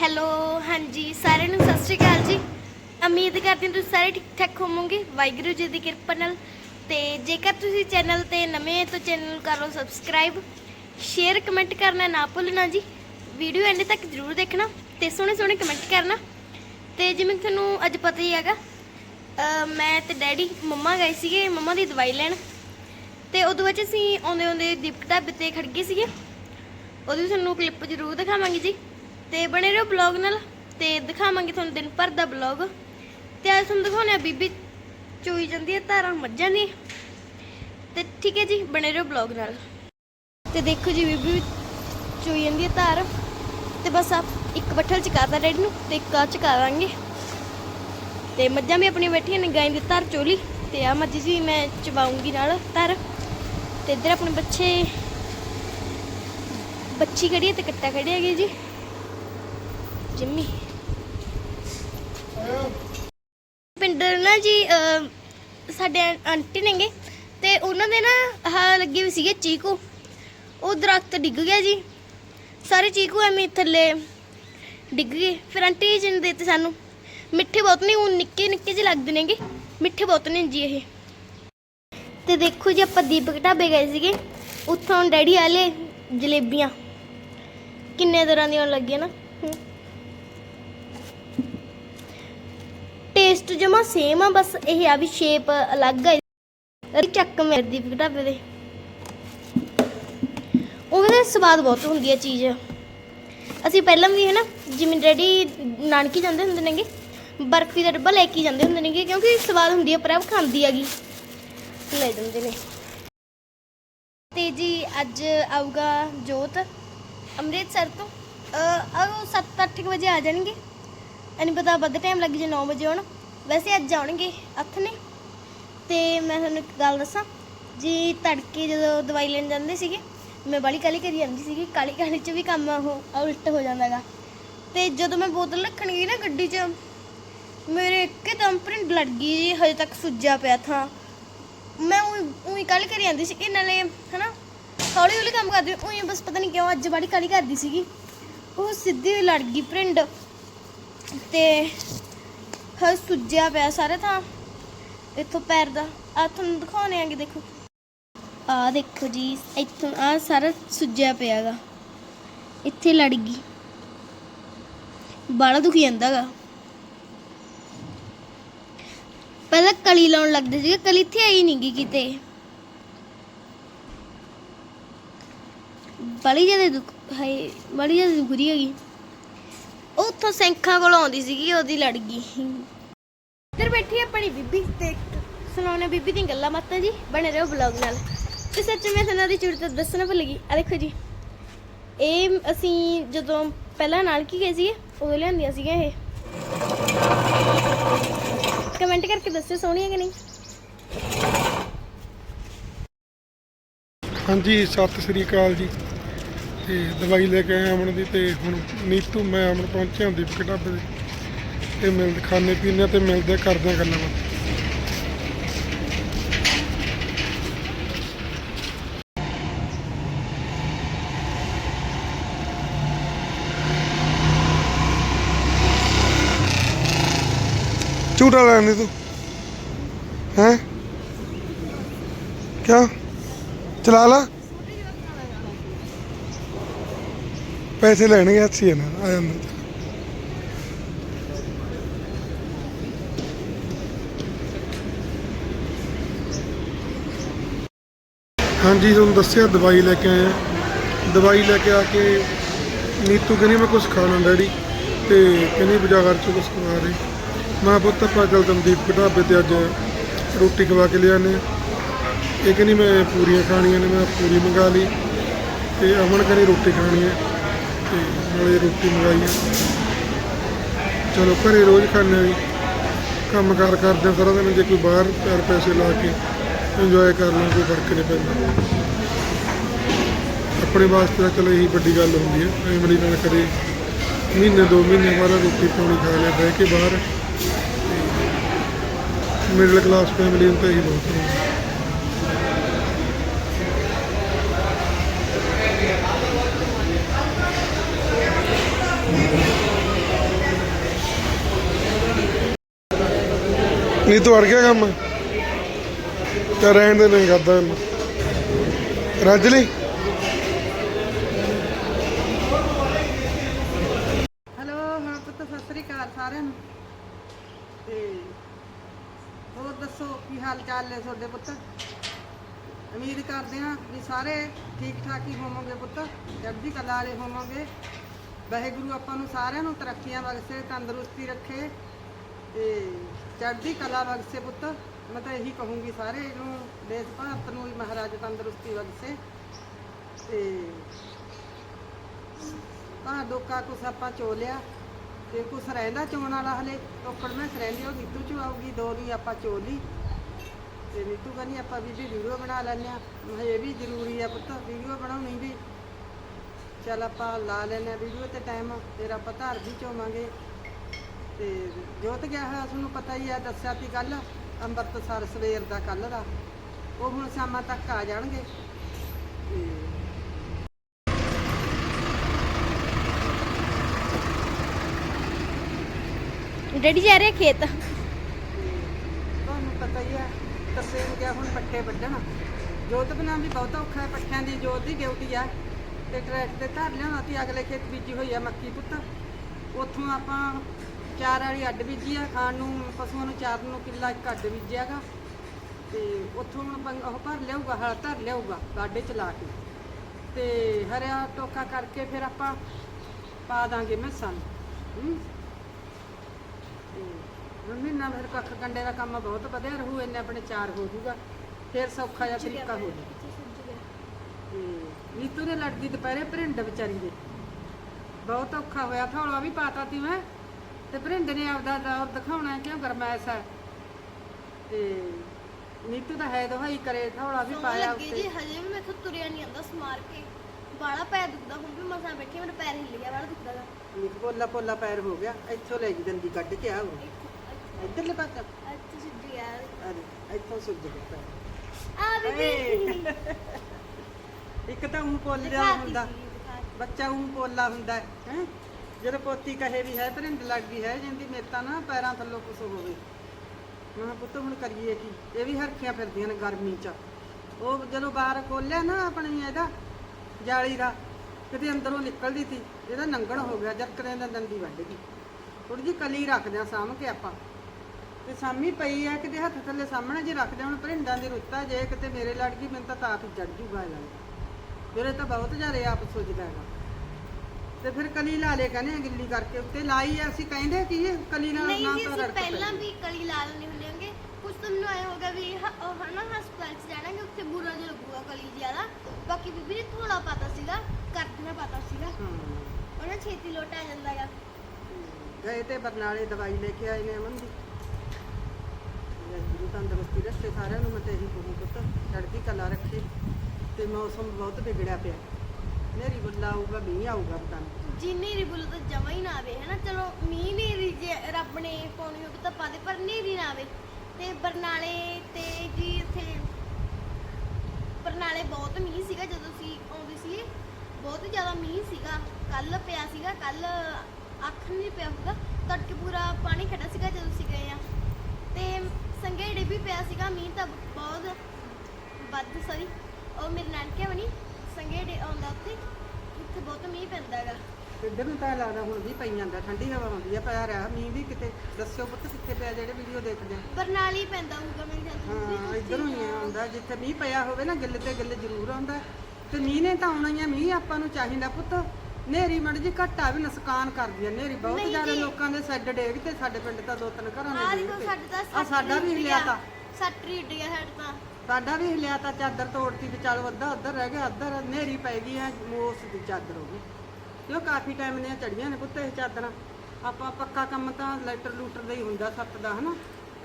Hello, ਹਾਂਜੀ, ਸਾਰਿਆਂ ਨੂੰ ਸਤਿ ਸ਼੍ਰੀ ਅਕਾਲ ਜੀ। ਉਮੀਦ ਕਰਦੀ ਹਾਂ ਤੁਸੀਂ ਸਾਰੇ ਠੀਕ ਠਾਕ ਹੋਵੋਗੇ। ਵਾਹਿਗੁਰੂ ਜੀ ਦੀ ਕਿਰਪਾ ਨਾਲ। ਤੇ ਜੇਕਰ ਤੁਸੀਂ ਚੈਨਲ ਤੇ ਨਵੇਂ ਹੋ ਤਾਂ ਚੈਨਲ ਕਰ ਲਓ ਸਬਸਕ੍ਰਾਈਬ। ਸ਼ੇਅਰ, ਕਮੈਂਟ ਕਰਨਾ ਨਾ ਭੁੱਲਣਾ ਜੀ। ਵੀਡੀਓ ਐਂਡ ਤੱਕ ਜ਼ਰੂਰ ਦੇਖਣਾ ਤੇ ਸੋਹਣੇ ਸੋਹਣੇ ਕਮੈਂਟ ਕਰਨਾ। ਤੇ ਜਿਵੇਂ ਤੁਹਾਨੂੰ ਅੱਜ ਪਤਾ ਹੀ ਹੈਗਾ ਮੈਂ ਤੇ ਡੈਡੀ, ਮੰਮਾ ਗਏ ਸੀਗੇ, ਮੰਮਾ ਦੀ ਦਵਾਈ ਲੈਣ। ਤੇ ਉਦੋਂ ਵਿੱਚ ਅਸੀਂ ਆਉਂਦੇ ਆਉਂਦੇ ਦੀਪਕ ਢਾਬੇ ਤੇ ਖੜ ਗਏ ਸੀਗੇ। ਉਹਦੀ ਵੀ ਤੁਹਾਨੂੰ ਕਲਿੱਪ ਜ਼ਰੂਰ ਦਿਖਾਵਾਂਗੇ ਜੀ। ਤੇ ਬਣੇ ਰਹੋ ਬਲੌਗ ਨਾਲ ਤੇ ਦਿਖਾਵਾਂਗੇ ਤੁਹਾਨੂੰ ਦਿਨ ਭਰ ਦਾ ਬਲੌਗ। ਤੇ ਅੱਜ ਤੁਹਾਨੂੰ ਦਿਖਾਉਣੇ ਆ ਬੀਬੀ ਚੋਈ ਜਾਂਦੀ ਹੈ, ਧਾਰਾਂ ਮੱਝਾਂ ਦੀ ਤੇ ਠੀਕ ਹੈ ਜੀ, ਬਣੇ ਰਹੋ ਬਲੌਗ ਨਾਲ। ਤੇ ਦੇਖੋ ਜੀ, ਬੀਬੀ ਚੋਈ ਜਾਂਦੀ ਹੈ ਧਾਰ। ਤੇ ਬਸ ਆਪ ਇੱਕ ਬੱਠਲ ਚ ਕਰਦਾ ਡੈਡੀ ਨੂੰ ਤੇ ਇੱਕ ਆ ਚ ਕਰਾਂਗੇ ਤੇ ਮੱਝਾਂ ਵੀ ਆਪਣੀ ਬੈਠੀਆਂ ਨੇ ਗਾਂ ਦੀ ਧਾਰ ਚੋਲੀ। ਤੇ ਆ ਮੱਝ ਜੀ ਮੈਂ ਚਬਾਉਂਗੀ ਨਾਲ ਧਾਰ। ਤੇ ਇੱਧਰ ਆਪਣੇ ਬੱਚੇ, ਬੱਚੀ ਖੜੀ ਹੈ ਤੇ ਕੱਟਾ ਖੜਿਆ ਹੈਗੇ ਜੀ। ਜਿੰਮੀ। ਪਿੰਡ ਨਾ ਜੀ ਸਾਡੇ ਆਂਟੀ ਨੇਗੇ ਤੇ ਉਹਨਾਂ ਦੇ ਨਾ ਆਹ ਲੱਗੇ ਵੀ ਸੀਗੇ ਚੀਕੂ। ਉਹ ਦਰਖਤ ਡਿੱਗ ਗਿਆ ਜੀ। ਸਾਰੇ ਚੀਕੂ ਐਵੇਂ ਥੱਲੇ ਡਿੱਗ ਗਏ। ਫਿਰ ਆਂਟੀ ਜੀ ਨੇ ਦਿੱਤੇ ਸਾਨੂੰ। ਮਿੱਠੇ ਬਹੁਤ ਨਹੀਂ ਉਹ ਨਿੱਕੇ ਨਿੱਕੇ ਜਿਹੇ ਲੱਗਦੇ ਨੇਗੇ। ਮਿੱਠੇ ਬਹੁਤ ਨੇ ਜੀ ਇਹ। ਤੇ ਦੇਖੋ ਜੀ ਆਪਾਂ ਦੀਪਕ ਢਾਬੇ ਗਏ ਸੀਗੇ। ਉੱਥੋਂ ਡੈਡੀ ਆਲੇ ਜਲੇਬੀਆਂ। ਕਿੰਨੇ ਤਰ੍ਹਾਂ ਦੀਆਂ ਲੱਗੀਆਂ ਨਾ। ਟੇਸਟ ਜਮਾ ਸੇਮ ਆ, ਬਸ ਇਹ ਆ ਵੀ ਸ਼ੇਪ ਅਲੱਗ ਆ। ਚੱਕ ਮੇਰ ਢਾਬੇ ਦੇ। ਉਹਦੇ ਸਵਾਦ ਬਹੁਤ ਹੁੰਦੀ ਹੈ ਚੀਜ਼। ਅਸੀਂ ਪਹਿਲਾਂ ਵੀ ਹੈ ਨਾ, ਜਿਵੇਂ ਡੈਡੀ ਨਾਨਕੀ ਜਾਂਦੇ ਹੁੰਦੇ ਨੇਗੇ, ਬਰਫੀ ਦਾ ਡੱਬਾ ਲੈ ਕੇ ਜਾਂਦੇ ਹੁੰਦੇ ਨੇਗੇ, ਕਿਉਂਕਿ ਸਵਾਦ ਹੁੰਦੀ ਹੈ ਪ੍ਰਭ ਖਾਂਦੀ ਹੈਗੀ। ਲੈ ਜਾਂਦੇ ਨੇ। ਤੇ ਜੀ ਅੱਜ ਆਊਗਾ ਜੋਤ, ਅੰਮ੍ਰਿਤਸਰ ਤੋਂ। ਆਹ 7-8 ਵਜੇ ਆ ਜਾਣਗੇ। ਐਨੀ ਪਤਾ, ਵੱਧ ਟਾਈਮ ਲੱਗ ਜੇ 9 ਵਜੇ ਆਉਣ। ਵੈਸੇ ਅੱਜ ਆਉਣਗੇ ਹੱਥ ਨੇ। ਤੇ ਮੈਂ ਤੁਹਾਨੂੰ ਇੱਕ ਗੱਲ ਦੱਸਾਂ, ਜੀ ਤੜਕੇ ਜਦੋਂ ਦਵਾਈ ਲੈਣ ਜਾਂਦੇ ਸੀਗੇ, ਮੈਂ ਬਾਲੀ ਕਾਲੀ ਕਰੀ ਜਾਂਦੀ ਸੀਗੀ ਕਾਲੀ ਕਾਲੀ ਚ ਵੀ ਕੰਮ ਉਹ ਉਲਟ ਹੋ ਜਾਂਦਾਗਾ ਤੇ ਜਦੋਂ ਮੈਂ ਬੋਤਲ ਰੱਖਣ ਗਈ ਨਾ ਗੱਡੀ 'ਚ, ਮੇਰੇ ਇੱਕਦਮ ਪ੍ਰਿੰਟ ਲੜ ਗਈ ਜੀ, ਹਜੇ ਤੱਕ ਸੁੱਜਿਆ ਪਿਆ ਥਾਂ। ਮੈਂ ਉਹੀ ਕਾਲੀ ਕਰੀ ਜਾਂਦੀ ਸੀ ਕਿ ਨਾਲੇ, ਹਨਾ, ਹੌਲੀ ਹੌਲੀ ਕੰਮ ਕਰਦੀ, ਉਹੀ ਬਸ ਪਤਾ ਨਹੀਂ ਕਿਉਂ ਅੱਜ ਬੜੀ ਕਾਲੀ ਕਰਦੀ ਸੀਗੀ। ਉਹ ਸਿੱਧੀ ਲੜ ਗਈ ਪ੍ਰਿੰਟ ਤੇ ਹਰ ਸੁੱਜਿਆ ਪਿਆ ਸਾਰੇ ਥਾਂ। ਇੱਥੋਂ ਪੈਰ ਦਾ ਆ ਤੁਹਾਨੂੰ ਦਿਖਾਉਣੇ ਆਂਗੇ ਦੇਖੋ। ਆ ਦੇਖੋ ਜੀ, ਇੱਥੋਂ ਆ ਸਾਰਾ ਸੁੱਜਿਆ ਪਿਆਗਾ। ਇੱਥੇ ਲੜ ਗਈ। ਬਾਲਾ ਦੁਖੀ ਜਾਂਦਾਗਾ। ਪਹਿਲਾਂ ਕਲੀ ਲਾਉਣ ਲੱਗਦੇ ਸੀ ਕਲੀ ਇੱਥੇ ਆਈ ਨਹੀਂ ਗੀ ਕਿਤੇ। ਬੜੀ ਜ਼ਿਆਦਾ ਦੁੱਖ, ਹਾਏ ਬੜੀ ਜ਼ਿਆਦਾ ਦੁਖਰੀ ਹੈਗੀ। ਉਹ ਉੱਥੋਂ ਸੈਂਖਾਂ ਕੋਲ ਆਉਂਦੀ ਸੀਗੀ ਉਹਦੀ ਲੜ ਗਈ। ਇੱਧਰ ਬੈਠੀ ਆਪਣੀ ਬੀਬੀ ਤੇ ਸੁਣਾਉਣੇ ਬੀਬੀ ਦੀਆਂ ਗੱਲਾਂ ਬਾਤਾਂ ਜੀ? ਬਣੇ ਰਹੋ ਬਲੌਗ ਨਾਲ। ਤੇ ਸੱਚ ਮੈਂ ਤੁਹਾਨੂੰ ਦੀ ਚੁੜਤ ਦੱਸਣਾ ਭੁੱਲ ਗਈ। ਆ ਦੇਖੋ ਜੀ। ਇਹ ਅਸੀਂ ਜਦੋਂ ਪਹਿਲਾਂ ਨਾਲ ਕੀ ਗਏ ਸੀਗੇ? ਉਦੋਂ ਲਿਆਂਦੀਆਂ ਸੀਗੀਆਂ ਇਹ। ਕਮੈਂਟ ਕਰਕੇ ਦੱਸਿਓ ਸੋਹਣੀਆਂ ਕਿ ਨਹੀਂ। ਹਾਂਜੀ ਸਤਿ ਸ੍ਰੀ ਅਕਾਲ ਜੀ। ਤੇ ਦਵਾਈ ਲੈ ਕੇ ਆਇਆ ਅਮਨ ਦੀ ਤੇ ਹੁਣ ਨੀਤੂ, ਮੈਂ ਅਮਨ ਪਹੁੰਚੇ ਹੁੰਦੀ ਢਾਬੇ ਦੇ ਤੇ ਮਿਲਦੇ ਖਾਣੇ ਪੀਣੇ ਤੇ ਮਿਲਦੇ ਕਰਦੇ ਗੱਲਾਂ ਬਾਤਾਂ। ਝੂਟਾ ਲੈਣ ਤੂੰ। ਹੈ? ਕਿਆ? ਚਲਾ ਲਾ। ਪੈਸੇ ਲੈਣਗੇ ਅੱਛੀ ਇਹਨਾਂ ਆ ਜਾਂਦਾ ਹਾਂਜੀ, ਤੁਹਾਨੂੰ ਦੱਸਿਆ, ਦਵਾਈ ਲੈ ਕੇ ਆਇਆ ਦਵਾਈ ਲੈ ਕੇ ਆ ਕੇ ਨੀਤੂ ਕਹਿੰਦੀ, ਮੈਂ ਕੁਝ ਖਾਣਾ ਡੈਡੀ। ਤੇ ਕਹਿੰਦੀ, ਬਾਜ਼ਾਰ ਚੋਂ ਕੁਝ ਖਵਾ ਰਹੀ। ਮਾਂ ਪੁੱਤ, ਆਪਾਂ ਚੱਲ ਤੰਦੀਪ ਢਾਬੇ ਤੇ ਅੱਜ ਰੋਟੀ ਖਵਾ ਕੇ ਲਿਆਨੇ ਆ। ਇਹ ਕਹਿੰਦੀ, ਮੈਂ ਪੂਰੀਆਂ ਖਾਣੀਆਂ ਨੇ, ਮੈਂ ਪੂਰੀ ਮੰਗਾ ਲਈ। ਤੇ ਅਮਨ ਕਹਿੰਦੀ, ਰੋਟੀ ਖਾਣੀ ਹੈ। ਤੇ ਨਾਲੇ ਰੋਟੀ ਮੰਗਾਈ ਹੈ ਚਲੋ ਘਰੇ ਰੋਜ਼ ਖਾਂਦੇ ਵੀ ਕੰਮ ਕਾਰ ਕਰਦੇ ਹਾਂ ਸਾਰਾ ਦਿਨ, ਜੇ ਕੋਈ ਬਾਹਰ ਚਾਰ ਪੈਸੇ ਲਾ ਕੇ ਇੰਜੋਏ ਕਰ ਲਾਂ, ਕੋਈ ਫ਼ਰਕ ਨਹੀਂ ਪੈਂਦਾ। ਆਪਣੇ ਵਾਸਤੇ ਤਾਂ ਚਲੋ ਇਹੀ ਵੱਡੀ ਗੱਲ ਹੁੰਦੀ ਹੈ ਫੈਮਿਲੀ ਨਾਲ ਕਦੇ ਮਹੀਨੇ, ਦੋ ਮਹੀਨੇ ਬਾਅਦ ਰੋਟੀ ਪਾਣੀ ਖਾ ਲਿਆ, ਬਹਿ ਕੇ ਬਾਹਰ। ਮਿਡਲ ਕਲਾਸ ਫੈਮਿਲੀ ਨੂੰ ਤਾਂ ਇਹੀ ਬਹੁਤ ਹੈ ਨਹੀਂ ਅੜ ਗਿਆ ਕੰਮ। ਤੇ ਰਹਿਣ ਦੇ ਨਹੀਂ ਕਰਦਾ ਇਹਨੂੰ। ਰੱਜ ਲਈ ਹੈਲੋ, ਹਾਂ ਪੁੱਤ, ਸਤਿ ਸ੍ਰੀ ਅਕਾਲ ਸਾਰਿਆਂ ਨੂੰ। ਤੇ ਹੋਰ ਦੱਸੋ, ਕੀ ਹਾਲ ਚਾਲ ਨੇ ਤੁਹਾਡੇ ਪੁੱਤ? ਉਮੀਦ ਕਰਦੇ ਹਾਂ ਵੀ ਸਾਰੇ ਠੀਕ ਠਾਕ ਹੀ ਹੋਵੋਗੇ ਪੁੱਤ। ਚੜ੍ਹਦੀ ਕਲਾ ਵਾਲੇ ਹੋਵੋਗੇ। ਵਾਹਿਗੁਰੂ ਆਪਾਂ ਨੂੰ ਸਾਰਿਆਂ ਨੂੰ ਤਰੱਕੀਆਂ ਬਖਸ਼ੇ ਤੰਦਰੁਸਤੀ ਰੱਖੇ ਤੇ ਚੜ੍ਹਦੀ ਕਲਾ ਬਖਸ਼ੇ ਪੁੱਤ। ਮੈਂ ਤਾਂ ਇਹੀ ਕਹੂੰਗੀ ਸਾਰੇ ਨੂੰ, ਦੇਸ਼ ਭਾਰਤ ਨੂੰ ਵੀ ਮਹਾਰਾਜ ਤੰਦਰੁਸਤੀ ਬਖਸ਼ੇ। ਤੇ ਤਾਂ ਡੋਕਾ ਕੁਛ ਆਪਾਂ ਚੋ ਲਿਆ। ਤੇ ਕੁਛ ਰਹਿੰਦਾ ਚੋਣ ਵਾਲਾ ਹਲੇ ਟੋਕੜ ਮੈਂ ਰਹਿੰਦੀ, ਉਹ ਨੀਤੂ ਚ ਆਊਗੀ, ਦੋ ਦੀ ਆਪਾਂ ਚੋਲੀ ਤੇ ਨੀਤੂ ਕਹਿੰਦੀ ਆਪਾਂ ਵੀ ਵੀਡੀਓ ਬਣਾ ਲੈਂਦੇ ਆ ਮੈਂ ਇਹ ਵੀ ਜ਼ਰੂਰੀ ਆ ਪੁੱਤ, ਵੀਡੀਓ ਬਣਾਉਣੀ ਵੀ। ਚੱਲ ਆਪਾਂ ਲਾ ਲੈਂਦੇ ਆ ਵੀਡੀਓ ਤੇ ਟਾਈਮ ਫਿਰ ਆਪਾਂ ਧਾਰ ਵੀ ਚੋਵਾਂਗੇ। ਤੇ ਜੋਤ ਗਿਆ ਹੋਇਆ ਤੁਹਾਨੂੰ ਪਤਾ ਹੀ ਆ ਦੱਸਿਆ ਤੀ ਕੱਲ ਅੰਮ੍ਰਿਤਸਰ ਸਵੇਰ ਦਾ ਕੱਲ ਦਾ। ਉਹ ਹੁਣ ਸ਼ਾਮਾਂ ਤੱਕ ਆ ਜਾਣਗੇ। ਤੇ ਡੈਡੀ ਜਾ ਰਿਹਾ ਖੇਤ? ਤੁਹਾਨੂੰ ਪਤਾ ਹੀ ਹੈ ਕੱਸੇ ਨੂੰ ਗਿਆ ਹੁਣ ਪੱਠੇ ਵੱਢਣ। ਜੋਤ ਬਣਾ ਵੀ ਬਹੁਤ ਔਖਾ ਹੈ ਪੱਠਿਆਂ ਦੀ ਜੋਤ ਦੀ ਡਿਊਟੀ ਆ। ਤੇ ਟਰੈਕ ਤੇ ਧਰ ਲਿਆਉਣਾ ਤੀ ਅਗਲੇ ਖੇਤ ਬੀਜੀ ਹੋਈ ਆ ਮੱਕੀ ਪੁੱਤ। ਉੱਥੋਂ ਆਪਾਂ ਚਾਰ ਵਾਲੀ ਅੱਡ ਬੀਜੀ ਆ ਖਾਣ ਨੂੰ ਪਸ਼ੂਆਂ ਨੂੰ ਚਾਰ ਨੂੰ ਕਿੱਲਾ ਇੱਕ ਅੱਡ ਬੀਜਿਆਗਾ। ਤੇ ਉੱਥੋਂ ਹੁਣ ਉਹ ਭਰ ਲਿਆਊਗਾ ਹਲ ਧਰ ਲਿਆਊਗਾ ਗਾਡੇ ਚਲਾ ਕੇ। ਤੇ ਹਰਿਆ ਟੋਕਾ ਕਰਕੇ ਫਿਰ ਆਪਾਂ ਪਾ ਦਾਂਗੇ ਮੈਸਾਂ ਨੂੰ। ਹੂੰ? ਤੇ ਹੁਣ ਮਹੀਨਾ ਫਿਰ ਕੱਖ ਕੰਡੇ ਦਾ ਕੰਮ ਬਹੁਤ ਵਧਿਆ ਰਹੂ ਇੰਨੇ ਆਪਣੇ ਚਾਰ ਹੋ ਜਾਊਗਾ ਫਿਰ ਸੌਖਾ ਜਿਹਾ ਤਰੀਕਾ ਹੋ ਜਾਊ ਤੇ ਨੀਤੂ ਨੇ ਲੜਦੀ ਦੁਪਹਿਰੇ ਭਰਿੰਡ ਵਿਚਾਰੀ ਦੇ। ਬਹੁਤ ਔਖਾ ਹੋਇਆ ਥੋੜਾ ਵੀ ਪਾਤਾ ਤੀ ਮੈਂ। ਤੇ ਭਰਿੰਡ ਨੇ ਆਪਦਾ ਦੌਰ ਦਿਖਾਉਣਾ ਕਿਉਂ ਗਰਮੈਸ ਹੈ। ਤੇ ਨੀਤੂ ਤਾਂ ਹੈ ਦਵਾਈ ਕਰੇ ਥੋੜਾ ਵੀ ਪਾਇਆ ਲੱਗੀ ਜੀ ਹਜੇ ਵੀ ਮੈਥੋਂ ਤੁਰਿਆ ਨਹੀਂ ਆਂਦਾ ਸਮਾਰ ਕੇ। ਬਾਲਾ ਪੈਰ ਦੁਖਦਾ ਹੁਣ ਵੀ ਮਸਾਂ ਬੈਠੀ ਮੇਰਾ ਪੈਰ ਹਿੱਲ ਗਿਆ ਬਾਲਾ ਦੁਖਦਾ ਗਾ। ਨੀਤ ਪੋਲਾ ਪੋਲਾ ਪੈਰ ਹੋ ਗਿਆ ਇੱਥੋਂ ਲੈ ਜੀ ਦੰਦੀ ਕੱਢ ਕੇ ਆਉ ਇੱਧਰਲੇ ਪਾਸੇ। ਯਾਰ ਆ ਦੇ, ਇੱਥੋਂ ਸੁੱਜ ਗਿਆ ਪੈਰ। ਆ ਬੀਬੀ ਇੱਕ ਤਾਂ ਉਹ ਪੋਲਿਆ ਹੁੰਦਾ। ਬੱਚਾ ਉਹ ਪੋਲਾ ਹੁੰਦਾ ਹੈ ਹੈਂ? ਜਦੋਂ ਪੋਤੀ ਕਹੇ ਵੀ ਹੈ, ਭਰਿੰਡ ਲੱਗ ਗਈ ਹੈ, ਜਿੰਦੀ ਮੇਤਾ ਨਾ ਪੈਰਾਂ ਥੱਲੋਂ ਕੁਛ ਹੋਵੇ। ਮੈਂ ਕਿਹਾ, ਪੁੱਤ ਹੁਣ ਕਰੀਏ ਕੀ? ਇਹ ਵੀ ਹਰਖੀਆਂ ਫਿਰਦੀਆਂ ਨੇ ਗਰਮੀ 'ਚ। ਉਹ ਜਦੋਂ ਬਾਹਰ ਖੋਲਿਆ ਨਾ ਆਪਣੀ ਇਹਦਾ, ਜਾਲੀ ਦਾ, ਕਿਤੇ ਅੰਦਰੋਂ ਨਿਕਲਦੀ ਸੀ, ਇਹਦਾ ਨੰਗਣ ਹੋ ਗਿਆ ਜਰਕਰੇ ਦਾ ਦੰਦੀ ਵੱਢ ਗਈ। ਥੋੜੀ ਜੀ ਕਲੀ ਰੱਖਦੇ ਆ ਸਾਂਭ ਕੇ ਆਪਾਂ। ਤੇ ਸਾਮੀ ਪਈ ਆ ਕਿਤੇ ਹੱਥ ਥੱਲੇ ਸਾਹਮਣੇ ਜੇ ਰੱਖਦੇ ਹੁਣ ਭਰਿੰਡਾਂ ਦੀ ਰੁੱਤਾ, ਜੇ ਕਿਤੇ ਮੇਰੇ ਲੜ ਗਈ, ਮੈਨੂੰ ਤਾਂ ਤਾਪ ਚੜ ਜੂਗਾ ਇਹ। ਲੱਗਦਾ ਫਿਰ ਤਾਂ ਬਹੁਤ ਜ਼ਿਆਦਾ ਆਪ ਸੁੱਜਦਾ ਹੈਗਾ। ਤੇ ਫਿਰ ਕਲੀ ਲਾ ਲੇ ਕਹਿੰਦੇ ਆ ਗਿੱਲੀ ਕਰਕੇ ਉੱਤੇ ਲਾਈ ਆ ਅਸੀਂ ਕਹਿੰਦੇ ਕਿ ਇਹ ਕਲੀ ਨਾਲ ਨਹੀਂ ਨਾ ਜੀ ਤਾਂ ਅਸੀਂ ਰੜਕ ਪਹਿਲਾਂ। ਵੀ ਕਲੀ ਲਾ ਲੈਣੇ ਹੁੰਦੇ ਆਂਗੇ ਕੁਝ ਤਾਂ ਮੈਨੂੰ ਆਇਆ ਹੋਗਾ ਵੀ ਹ- ਉਹ ਹਨਾ ਹਸਪਤਾਲ 'ਚ ਜਾਣਾ ਕਿ ਉੱਥੇ ਬੁਰਾ ਜਿਹਾ ਲੱਗੂਗਾ ਕਲੀ ਜ਼ਿਆਦਾ। ਬਾਕੀ ਬੀਬੀ ਨੇ ਥੋੜਾ ਪਤਾ ਸੀਗਾ ਕਰਦਣਾ ਪਤਾ ਸੀਗਾ। ਹਾਂ। ਉਹਨਾਂ ਛੇਤੀ ਲੋਟ ਆ ਜਾਂਦਾਗਾ ਗਏ ਤੇ ਬਰਨਾਲੇ ਦਵਾਈ ਲੈ ਕੇ ਆਏ ਨੇ ਅਮਨ ਦੀ ਵਾਹਿਗੁਰੂ ਤੰਦਰੁਸਤੀ ਰੱਖੇ ਸਾਰਿਆਂ ਨੂੰ ਮੈਂ ਤੇ ਇਹੀ ਕਹੂੰ ਪੁੱਤ ਚੜ੍ਹਦੀ ਕਲਾ ਰੱਖੇ ਤੇ ਮੌਸਮ ਬਹੁਤ ਵਿਗੜਿਆ ਪਿਆ। ਨੇਰੀ ਬੁੱਲਾ ਆਊਗਾ, ਮੀਂਹ ਆਊਗਾ ਪਤਾ ਨਹੀਂ ਜਿੰਨੀ ਰਿਬੁਲ ਤਾਂ ਜਮਾ ਹੀ ਨਾ ਆਵੇ, ਹਨਾ? ਚਲੋ, ਮੀਂਹ ਨਹੀਂ ਜੇ ਰੱਬ ਨੇ ਪਾਉਣੀ ਹੋਵੇ ਤਾਂ ਪਾ ਦੇ, ਪਰ ਨੇਰੀ ਨਾ ਆਵੇ। ਤੇ ਬਰਨਾਲੇ ਤੇ ਜੀ ਇੱਥੇ ਬਰਨਾਲੇ ਬਹੁਤ ਮੀਂਹ ਸੀਗਾ, ਜਦੋਂ ਅਸੀਂ ਆਉਂਦੇ ਸੀ ਬਹੁਤ ਹੀ ਜ਼ਿਆਦਾ ਮੀਂਹ ਸੀਗਾ। ਕੱਲ ਪਿਆ ਸੀਗਾ ਕੱਲ ਅੱਖ ਨਹੀਂ ਪਿਆ ਹੋਊਗਾ। ਤੜਕੇ ਪੂਰਾ ਪਾਣੀ ਖੜਾ ਸੀਗਾ ਜਦੋਂ ਅਸੀਂ ਗਏ ਆ। ਤੇ ਸੰਘੇੜੇ ਵੀ ਪਿਆ ਸੀਗਾ, ਮੀਂਹ ਤਾਂ ਬਹੁਤ ਵੱਧ ਸਰੀ ਉਹ ਮੇਰੇ ਨਾਨਕੇ ਬਣੀ ਸੰਘੇੜੇ ਆਉਂਦਾ ਉੱਥੇ। ਉੱਥੇ ਬਹੁਤ ਮੀਂਹ ਪੈਂਦਾ ਹੈਗਾ। ਇੱਧਰ ਨੂੰ ਤਾਂ ਲੱਗਦਾ ਹੁਣ ਵੀ ਪਈ ਜਾਂਦਾ ਠੰਡੀ ਹਵਾ ਆਉਂਦੀ ਆ ਪਿਆ ਰਿਹਾ ਮੀਂਹ ਵੀ ਕਿਤੇ ਦੱਸਿਓ ਪੁੱਤ ਕਿੱਥੇ ਪਿਆ ਜਿਹੜੇ ਵੀਡੀਓ ਦੇਖਦੇ ਆ। ਬਰਨਾਲੀ ਪੈਂਦਾ ਹੋਊਗਾ ਮੇਰੇ ਖਿਆਲ ਤੋਂ ਹਾਂ ਇੱਧਰੋਂ ਹੀ ਆਉਂਦਾ ਜਿੱਥੇ ਮੀਂਹ ਪਿਆ ਹੋਵੇ ਨਾ ਗਿੱਲ ਤੇ ਗਿੱਲ ਜ਼ਰੂਰ ਆਉਂਦਾ। ਤੇ ਮੀਂਹ ਨੇ ਤਾਂ ਆਉਣਾ ਹੀ ਆ ਮੀਂਹ ਆਪਾਂ ਨੂੰ ਚਾਹੀਦਾ ਪੁੱਤ। ਨੇਰੀ ਮੜ ਜੀ ਘਟਾ ਵੀ ਨੁਕਸਾਨ ਕਰਦੀ ਆ ਨੇਰੀ। ਬਹੁਤ ਜ਼ਿਆਦਾ। ਲੋਕਾਂ ਦੇ ਸੈੱਡ ਡੇਗ ਤੇ ਸਾਡੇ ਪਿੰਡ ਤਾਂ ਦੋ ਤਿੰਨ ਘਰਾਂ ਆ ਦੇ ਦੇਖੋ ਡੇਗ ਸਾਡੇ ਤਾਂ ਆ ਸਾਡਾ ਵੀ ਹਿਲਿਆ ਤਾਂ। ਸੱਟ ਰੀਡ ਗਿਆ ਸਾਡੇ ਤਾਂ। ਸਾਡਾ ਵੀ ਹਿਲਿਆ ਤਾਂ ਚਾਦਰ ਤੋੜਤੀ ਤੇ ਚੱਲ ਅੱਧਾ ਉੱਧਰ ਰਹਿ ਗਿਆ ਅੱਧਰ ਨੇਰੀ ਪੈ ਗਈ ਆ ਮੋਸ ਦੀ ਚਾਦਰ ਹੋ ਗਈ। ਉਹ ਕਾਫੀ ਟਾਈਮ ਦੀਆਂ ਚੜੀਆਂ ਨੇ ਪੁੱਤ ਇਹ ਚਾਦਰਾਂ। ਆਪਾਂ ਪੱਕਾ ਕੰਮ ਤਾਂ ਲੈਟਰ ਲੂਟਰ ਦਾ ਹੀ ਹੁੰਦਾ ਸੱਤ ਦਾ ਹਨਾ?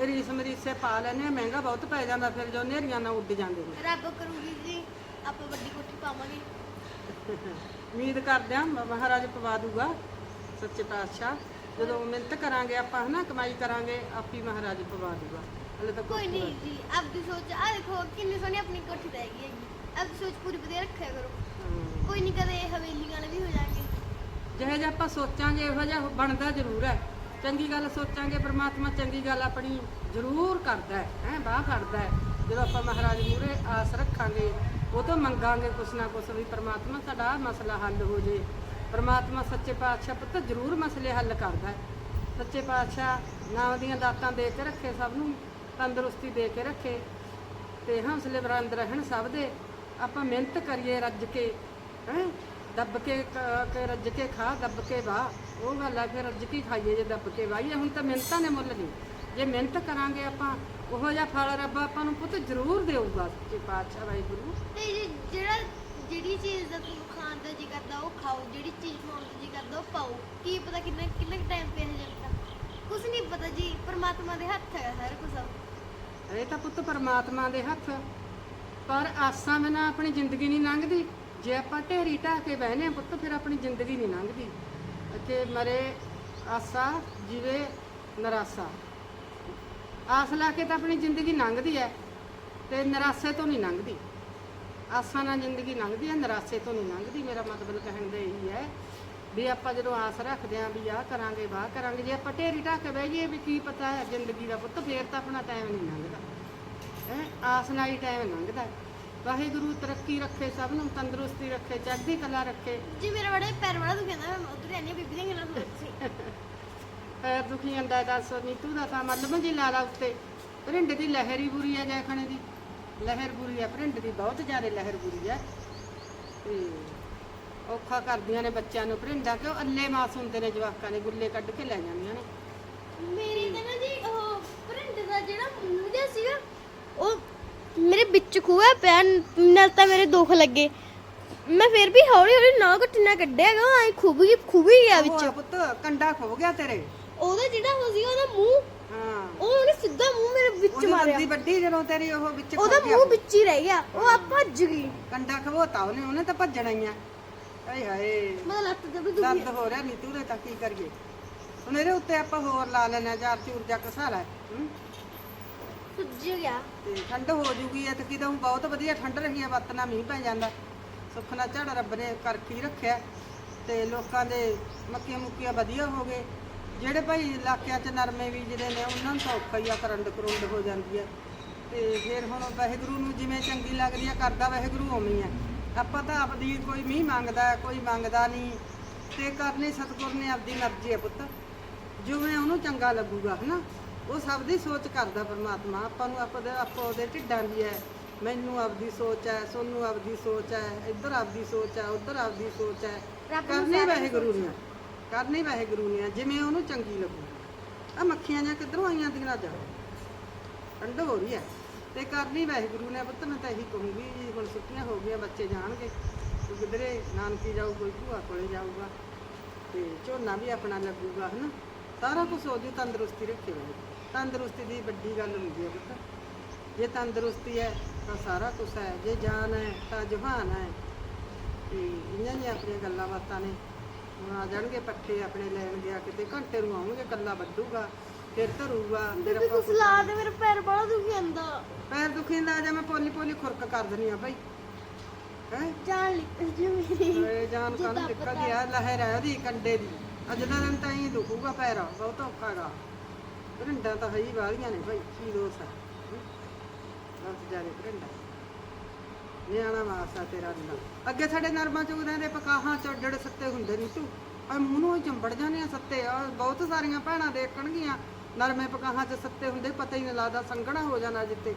ਰੀਸ ਮਰੀਸੇ ਪਾ ਲੈਨੇ ਆ ਮਹਿੰਗਾ ਬਹੁਤ ਪੈ ਜਾਂਦਾ ਫਿਰ ਜੋ ਨੇਰੀਆਂ ਨਾਲ ਉੱਡ ਜਾਂਦੇ ਨੇ। ਰੱਬ ਕਰੂਗੀ ਜੀ ਆਪਾਂ ਵੱਡੀ ਕੋਠੀ ਪਾਵਾਂਗੇ। ਉਮੀਦ ਕਰਦੇ ਹਾਂ ਮ- ਮਹਾਰਾਜ ਪਵਾ ਦੂਗਾ ਸੱਚੇ ਪਾਤਸ਼ਾਹ। ਜਦੋਂ ਮਿਹਨਤ ਕਰਾਂਗੇ ਆਪਾਂ ਹਨਾ ਕਮਾਈ ਕਰਾਂਗੇ ਆਪੀ ਮਹਾਰਾਜ ਪਵਾ ਦੂਗਾ। ਹਲੇ ਤਾਂ ਕੋਈ ਨਹੀਂ ਜੀ ਆਪਦੀ ਸੋਚ ਆ ਦੇਖੋ ਕਿੰਨੀ ਸੋਹਣੀ ਆਪਣੀ ਕੋਠੀ ਰਹੇਗੀ ਹੈਗੀ ਆਪਦੀ ਸੋਚ ਪੂਰੀ ਵਧੀਆ ਰੱਖਿਆ ਕਰੋ। ਹਾਂ। ਕੋਈ ਨਹੀਂ ਕਦੇ ਹਵੇਲੀਆਂ ਵਾਲੇ ਵੀ ਹੋ ਜਾਣਗੇ। ਜਿਹੇ ਜਿਹਾ ਆਪਾਂ ਸੋਚਾਂਗੇ ਇਹੋ ਜਿਹਾ ਬਣਦਾ ਜ਼ਰੂਰ ਹੈ। ਚੰਗੀ ਗੱਲ ਸੋਚਾਂਗੇ ਪ੍ਰਮਾਤਮਾ ਚੰਗੀ ਗੱਲ ਆਪਣੀ ਜ਼ਰੂਰ ਕਰਦਾ ਹੈ ਹੈ ਬਾਹ ਫੜਦਾ ਹੈ। ਜਦੋਂ ਆਪਾਂ ਮਹਾਰਾਜ ਮੂਹਰੇ ਆਸ ਰੱਖਾਂਗੇ ਉਹ ਤੋਂ ਮੰਗਾਂਗੇ ਕੁਛ ਨਾ ਕੁਛ ਵੀ ਪ੍ਰਮਾਤਮਾ ਸਾਡਾ ਆਹ ਮਸਲਾ ਹੱਲ ਹੋ ਜੇ। ਪ੍ਰਮਾਤਮਾ ਸੱਚੇ ਪਾਤਸ਼ਾਹ ਪੁੱਤ ਜ਼ਰੂਰ ਮਸਲੇ ਹੱਲ ਕਰਦਾ ਹੈ। ਸੱਚੇ ਪਾਤਸ਼ਾਹ ਨਾਮ ਦੀਆਂ ਦਾਤਾਂ ਦੇ ਕੇ ਰੱਖੇ ਸਭ ਨੂੰ। ਤੰਦਰੁਸਤੀ ਦੇ ਕੇ ਰੱਖੇ ਤੇ ਹੌਸਲੇ ਬਰੰਦ ਰਹਿਣ ਸਭ ਦੇ। ਆਪਾਂ ਮਿਹਨਤ ਕਰੀਏ ਰੱਜ ਕੇ, ਹੈ? ਦੱਬ ਕੇ ਕੇ ਰੱਜ ਕੇ ਖਾ, ਦੱਬ ਕੇ ਵਾਹ। ਉਹ ਗੱਲ ਆ, ਫਿਰ ਰੱਜ ਕੇ ਖਾਈਏ ਜੇ ਦੱਬ ਕੇ ਵਾਹੀਏ। ਹੁਣ ਤਾਂ ਮਿਹਨਤਾਂ ਨੇ ਮੁੱਲ ਨਹੀਂ ਜੇ ਮਿਹਨਤ ਕਰਾਂਗੇ ਆਪਾਂ, ਉਹੋ ਜਿਹਾ ਫਲ ਰੱਬ ਆਪਾਂ ਨੂੰ ਪੁੱਤ ਜ਼ਰੂਰ ਦੇਊਗਾ ਸੱਚੇ ਪਾਤਸ਼ਾਹ ਵਾਹਿਗੁਰੂ। ਤੇ ਜਿਹੜਾ, ਜਿਹੜੀ ਚੀਜ਼ ਦਾ ਤੁਹਾਨੂੰ ਖਾਣ ਦਾ ਜੀ ਕਰਦਾ, ਉਹ ਖਾਓ। ਜਿਹੜੀ ਚੀਜ਼ ਪਾਉਣ ਦਾ ਜੀ ਕਰਦਾ, ਉਹ ਪਾਓ। ਕੀ ਪਤਾ ਕਿੰਨਾ ਕਿੰਨਾ ਟਾਈਮ ਪੈ ਜਾਂਦਾ ਕੁਝ ਨਹੀਂ ਪਤਾ ਜੀ, ਪਰਮਾਤਮਾ ਦੇ ਹੱਥ ਹੈ ਸਾਰਾ ਕੁਝ ਇਹ ਤਾਂ ਪੁੱਤ ਪਰਮਾਤਮਾ ਦੇ ਹੱਥ। ਪਰ ਆਸਾਂ ਬਿਨਾਂ ਆਪਣੀ ਜ਼ਿੰਦਗੀ ਨਹੀਂ ਲੰਘਦੀ। ਜੇ ਆਪਾਂ ਢੇਰੀ ਢਾਹ ਕੇ ਬਹਿਨੇ ਆ ਪੁੱਤ, ਫਿਰ ਆਪਣੀ ਜ਼ਿੰਦਗੀ ਨਹੀਂ ਲੰਘਦੀ। ਕਿ ਮਰੇ ਆਸਾ, ਜਿਵੇ ਨਰਾਸਾ। ਆਸ ਲਾ ਕੇ ਤਾਂ ਆਪਣੀ ਜ਼ਿੰਦਗੀ ਲੰਘਦੀ ਹੈ, ਤੇ ਨਿਰਾਸੇ ਤੋਂ ਨਹੀਂ ਲੰਘਦੀ। ਆਸਾਂ ਨਾਲ ਜ਼ਿੰਦਗੀ ਲੰਘਦੀ ਹੈ, ਨਿਰਾਸੇ ਤੋਂ ਨਹੀਂ ਲੰਘਦੀ। ਮੇਰਾ ਮਤਲਬ ਕਹਿਣ ਦਾ ਇਹੀ ਹੈ ਵੀ ਆਪਾਂ ਜਦੋਂ ਆਸ ਰੱਖਦੇ ਆਂ ਵੀ ਆਹ ਕਰਾਂਗੇ ਵਾਹ ਕਰਾਂਗੇ ਜੇ ਆਪਾਂ ਢੇਰੀ ਢਾਹ ਕੇ ਬਹਿ ਜਾਈਏ ਵੀ ਕੀ ਪਤਾ ਹੈ ਜ਼ਿੰਦਗੀ ਦਾ ਪੁੱਤ ਫੇਰ ਤਾਂ ਆਪਣਾ ਟਾਈਮ ਨਹੀਂ ਲੰਘਦਾ। ਹੈ ਆਸ ਨਾਲ ਹੀ ਟਾਈਮ ਲੰਘਦਾ। ਵਾਹਿਗੁਰੂ ਤਰੱਕੀ ਰੱਖੇ ਸਭ ਨੂੰ ਤੰਦਰੁਸਤੀ ਰੱਖੇ ਚੜ੍ਹਦੀ ਕਲਾ ਰੱਖੇ। ਜੀ ਮੇਰਾ ਬੜਾ ਪੈਰ ਬੜਾ ਦੁਖਦਾ ਮੈਂ ਉਧਰ ਆਨੀ ਬੀਬੀ ਦੀਆਂ ਗੱਲਾਂ ਸੁਣ ਸੀ ਪੈਰ ਦੁਖੀ ਜਾਂਦਾ ਦੱਸ ਨੀਤੂ ਦਾ ਤਾਂ ਮਤਲਬ ਜੀ ਲਾਲਾ ਉੱਤੇ। ਭਰਿੰਡ ਦੀ ਲਹਿਰ ਹੀ ਬੁਰੀ ਹੈ ਜੈਖਣੇ ਦੀ। ਲਹਿਰ ਬੁਰੀ ਹੈ ਭਰਿੰਡ ਦੀ ਬਹੁਤ ਜ਼ਿਆਦਾ ਲਹਿਰ ਬੁਰੀ ਹੈ। ਤੇ ਔਖਾ ਕਰਦੀਆਂ ਨੇ ਬੱਚਿਆਂ ਨੂੰ ਭਰਿੰਡਾਂ ਕਿਉਂ ਅੱਲੇ ਮਾਸ ਹੁੰਦੇ ਨੇ ਜਵਾਕਾਂ ਨੇ ਗੁੱਲੇ ਕੱਢ ਕੇ ਲੈ ਜਾਂਦੀਆਂ ਨੇ। ਮੇਰੀ ਤਾਂ ਨਾ ਜੀ ਉਹ ਪ੍ਰਿੰਟ ਦਾ ਜਿਹੜਾ ਮੂੰਹ ਜਿਹਾ ਸੀਗਾ ਉਹ ਮੇਰੇ ਵਿੱਚ ਖੂਆ ਪਿਆ ਨਾਲ ਤਾਂ ਮੇਰੇ ਦੁੱਖ ਲੱਗੇ। ਮੈਂ ਫਿਰ ਵੀ ਹੌਲੀ ਹੌਲੀ ਨਾ ਘਟਨਾ ਕੱਢਿਆ ਗਾ ਗਈ ਖੁੱਭ ਹੀ ਗਿਆ ਵਿੱਚ। ਉਹ ਪੁੱਤ ਕੰਡਾ ਖੋ ਗਿਆ ਤੇਰੇ। ਉਹਦਾ ਜਿਹੜਾ ਹੋ ਸੀ ਉਹਦਾ ਮੂੰਹ ਹਾਂ। ਉਹ ਉਹਨੇ ਸਿੱਧਾ ਮੂੰਹ ਮੇਰੇ ਵਿੱਚ ਉਹਦੀ ਮਾਰਿਆ। ਬੰਦੀ ਵੱਡੀ ਜਦੋਂ ਤੇਰੀ ਉਹ ਵਿੱਚ ਉਹਦਾ ਗਿਆ ਮੂੰਹ ਵਿੱਚ ਹੀ ਰਹਿ ਗਿਆ ਉਹ ਆ ਭੱਜ ਗਈ। ਕੰਡਾ ਖਵੋਤਾ ਉਹਨੇ ਉਹਨੇ ਤਾਂ ਭੱਜਣਾ ਹੀ ਆ। ਹਾਏ ਹਾਏ। ਮੈਂ ਲੱਤ ਤੇ ਵੀ ਦੁਖੀ ਦਰਦ ਹੋ ਰਿਹਾ ਨੀਤੂ ਦੇ ਤਾਂ ਕੀ ਕਰੀਏ? ਹੁਣ ਇਹਦੇ ਉੱਤੇ ਆਪਾਂ ਹੋਰ ਲਾ ਲੈਣਾ ਚਾਰ ਚੂਰ ਜਾ ਕਸਾ ਲੈ ਹਮ? ਸੁੱਜ ਗਿਆ। ਤੇ ਠੰਡ ਹੋ ਜੂਗੀ ਐ ਤੇ ਕਿਦੋਂ ਬਹੁਤ ਵਧੀਆ ਠੰਡ ਰਹੀ ਹੈ ਵੱਤ ਨਾਲ ਮੀਂਹ ਪੈ ਜਾਂਦਾ। ਸੁੱਖ ਨਾਲ ਝੜ ਰੱਬ ਨੇ ਕਰਕੇ ਹੀ ਰੱਖਿਆ। ਤੇ ਲੋਕਾਂ ਦੇ ਮੱਕੀਆਂ ਮੁੱਕੀਆਂ ਵਧੀਆ ਹੋ ਗਏ। ਜਿਹੜੇ ਭਾਈ ਇਲਾਕਿਆਂ 'ਚ ਨਰਮੇ ਬੀਜਦੇ ਨੇ ਉਹਨਾਂ ਨੂੰ ਤਾਂ ਔਖਾ ਹੀ ਆ ਕਰੰਡ ਕਰੁੰਡ ਹੋ ਜਾਂਦੀ ਹੈ ਤੇ ਫਿਰ ਹੁਣ ਵਾਹਿਗੁਰੂ ਨੂੰ ਜਿਵੇਂ ਚੰਗੀ ਲੱਗਦੀ ਆ ਕਰਦਾ ਵਾਹਿਗੁਰੂ ਉਵੇਂ ਹੀ ਆ। ਆਪਾਂ ਤਾਂ ਆਪਦੀ ਕੋਈ ਮੀਂਹ ਮੰਗਦਾ ਕੋਈ ਮੰਗਦਾ ਨਹੀਂ। ਤੇ ਕਰਨੀ ਸਤਿਗੁਰ ਨੇ ਆਪਦੀ ਮਰਜ਼ੀ ਹੈ ਪੁੱਤ। ਜਿਵੇਂ ਉਹਨੂੰ ਚੰਗਾ ਲੱਗੂਗਾ ਹਨਾ? ਉਹ ਸਭ ਦੀ ਸੋਚ ਕਰਦਾ ਪਰਮਾਤਮਾ। ਆਪਾਂ ਨੂੰ ਆਪਾਂ ਦੇ ਆਪਾਂ ਉਹਦੇ ਢਿੱਡਾਂ ਦੀ ਹੈ ਮੈਨੂੰ ਆਪਦੀ ਸੋਚ ਹੈ ਸੋਨੂੰ ਆਪਦੀ ਸੋਚ ਹੈ ਇੱਧਰ ਆਪਦੀ ਸੋਚ ਹੈ ਉੱਧਰ ਆਪਦੀ ਸੋਚ ਹੈ ਰੱਬ ਨੂੰ ਕਰਨੀ ਸਾਰਿਆਂ ਦੀ ਵਾਹਿਗੁਰੂ ਨੇ ਕਰਨੀ ਵਾਹਿਗੁਰੂ ਨੇ ਜਿਵੇਂ ਉਹਨੂੰ ਚੰਗੀ ਲੱਗੂ। ਆ ਮੱਖੀਆਂ ਜਾਂ ਕਿੱਧਰੋਂ ਆਈਆਂ ਦੀਆਂ ਜਾ ਠੰਡ ਹੋ ਰਹੀ ਹੈ ਤੇ ਕਰਨੀ ਵਾਹਿਗੁਰੂ ਨੇ ਪੁੱਤ, ਮੈਂ ਤਾਂ ਇਹੀ ਕਹੂੰਗੀ ਜੀ, ਹੁਣ ਛੁੱਟੀਆਂ ਹੋ ਗਈਆਂ, ਬੱਚੇ ਜਾਣਗੇ। ਕੋਈ ਕਿਧਰੇ ਨਾਨਕੀ ਜਾਊ ਕੋਈ ਭੂਆ ਕੋਲੇ ਜਾਊਗਾ ਤੇ ਝੋਨਾ ਵੀ ਆਪਣਾ ਲੱਗੂਗਾ, ਹਨਾ? ਸਾਰਾ ਕੁਝ ਉਹਦੀ ਤੰਦਰੁਸਤੀ ਰੱਖੇ ਵਾਹਿਗੁਰੂ ਤੰਦਰੁਸਤੀ ਦੀ ਵੱਡੀ ਗੱਲ ਹੁੰਦੀ ਹੈ ਪੁੱਤ। ਜੇ ਤੰਦਰੁਸਤੀ ਹੈ, ਤਾਂ ਸਾਰਾ ਕੁਝ ਹੈ। ਜੇ ਜਾਨ ਹੈ, ਤਾਂ ਜਹਾਨ ਹੈ। ਤੇ ਇਹਨਾਂ ਦੀਆਂ ਆਪਣੀਆਂ ਗੱਲਾਂ ਬਾਤਾਂ ਨੇ। ਹੁਣ ਆ ਜਾਣਗੇ ਪੱਠੇ ਆਪਣੇ ਲੈਣ ਗਿਆ, ਕਿਤੇ ਘੰਟੇ ਨੂੰ ਆਉਣਗੇ ਕੱਲਾ ਵੱਢੂਗਾ। ਫਿਰ ਧਰੂਗਾ ਫਿਰ ਬੀਬੀ ਕੁਛ ਲਾ ਦੇ ਮੇਰੇ ਪੈਰ ਬੜਾ ਦੁਖੀ ਜਾਂਦਾ ਪੈਰ ਦੁਖੀ ਦਾ ਜਾ ਮੈਂ ਪੋਲੀ ਪੋਲੀ ਖੁਰਕ ਕਰ ਦਿੰਦੀ ਆ ਭਾਈ ਹੈ? ਜਾਨ ਨਿਕਲ ਜੀ ਮੇਰੀ। ਓਏ ਜਾਨ ਕੰਨ ਜਿੱਦਾਂ ਨਿਕਲਦੀ ਆ ਲਹਿਰ ਹੈ ਉਹਦੀ ਕੰਡੇ ਦੀ। ਅੱਜ ਦਾ ਦਿਨ ਤਾਂ ਹੀ ਦੁਖੂਗਾ ਪੈਰ ਬਹੁਤ ਔਖਾ ਹੈਗਾ ਭਰਿੰਡਾਂ ਤਾਂ ਹੈ ਹੀ ਵਾਲੀਆਂ ਨੇ ਭਾਈ ਕੀ ਦੋਸ ਹਮ? ਬਹੁਤ ਜ਼ਿਆਦਾ ਭਰਿੰਡਾ ਨਿਆਣਾ ਮਾਸਾ ਤੇਰਾ ਅੱਲਾ ਅੱਗੇ ਸਾਡੇ ਨਰਮਾ ਚੁਗਦਿਆਂ ਦੇ ਪਕਾਹਾਂ ਚ ਜਿਹੜੇ ਸੱਤੇ ਹੁੰਦੇ ਨਹੀਂ ਤੂੰ। ਆ ਮੂੰਹ ਨੂੰ ਹੀ ਚੰਬੜ ਜਾਂਦੇ ਆ ਸੱਤੇ ਆ ਬਹੁਤ ਸਾਰੀਆਂ ਭੈਣਾਂ ਦੇਖਣਗੀਆਂ। ਨਰਮੇ ਪਕਾਹਾਂ ਚ ਸੱਤੇ ਹੁੰਦੇ ਪਤਾ ਹੀ ਨਹੀਂ ਲੱਗਦਾ ਸੰਘਣਾ ਹੋ ਜਾਣਾ ਜਿੱਤੇ